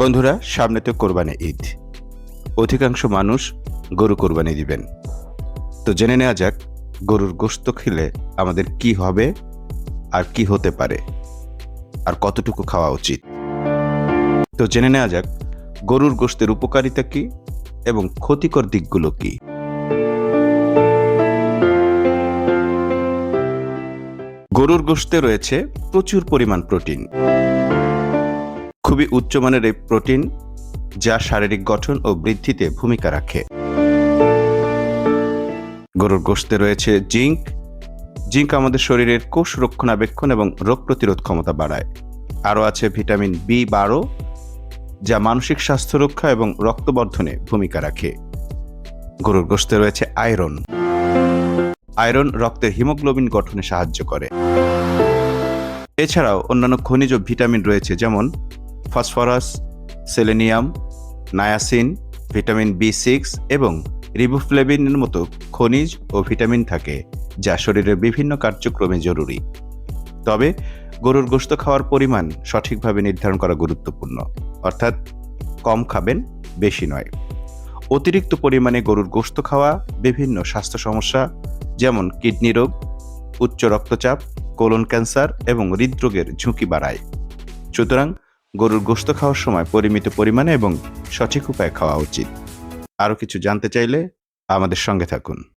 বন্ধুরা, সামনে তো কোরবানি ঈদ। অধিকাংশ মানুষ গরু কোরবানি দিবেন। তো জেনে নেওয়া যাক, গরুর গোশত খেলে আমাদের কি হবে আর কি হতে পারে, আর কতটুকু খাওয়া উচিত। তো জেনে নেওয়া যাক, গরুর গোশতের উপকারিতা কি এবং ক্ষতিকর দিকগুলো কি। গরুর গোশতে রয়েছে প্রচুর পরিমাণ প্রোটিন। খুবই উচ্চমানের এই প্রোটিন যা শারীরিক গঠন ও বৃদ্ধিতে ভূমিকা রাখে। গরুর গোশতে রয়েছে জিঙ্ক। জিঙ্ক আমাদের শরীরের কোষ রক্ষণাবেক্ষণ এবং রোগ প্রতিরোধ ক্ষমতা বাড়ায়। আরও আছে ভিটামিন বি বারো যা মানসিক স্বাস্থ্য রক্ষা এবং রক্তবর্ধনে ভূমিকা রাখে। গরুর গোশতে রয়েছে আয়রন। আয়রন রক্তের হিমোগ্লোবিন গঠনে সাহায্য করে। এছাড়াও অন্যান্য খনিজ ভিটামিন রয়েছে যেমন phosphorus, selenium, niacin, vitamin B six এবং রিবোফ্লেভিনের মতো খনিজ ও ভিটামিন থাকে, যা শরীরের বিভিন্ন কার্যক্রমে জরুরি। তবে গরুর গোশত খাওয়ার পরিমাণ সঠিকভাবে নির্ধারণ করা গুরুত্বপূর্ণ, অর্থাৎ কম খাবেন, বেশি নয়। অতিরিক্ত পরিমাণে গরুর গোশত খাওয়া বিভিন্ন স্বাস্থ্য সমস্যা, যেমন কিডনি রোগ, উচ্চ রক্তচাপ, কোলন ক্যান্সার এবং হৃদরোগের ঝুঁকি বাড়ায়। সুতরাং গরুর গোস্ত খাওয়ার সময় পরিমিত পরিমাণে এবং সঠিক উপায়ে খাওয়া উচিত। আরও কিছু জানতে চাইলে আমাদের সঙ্গে থাকুন।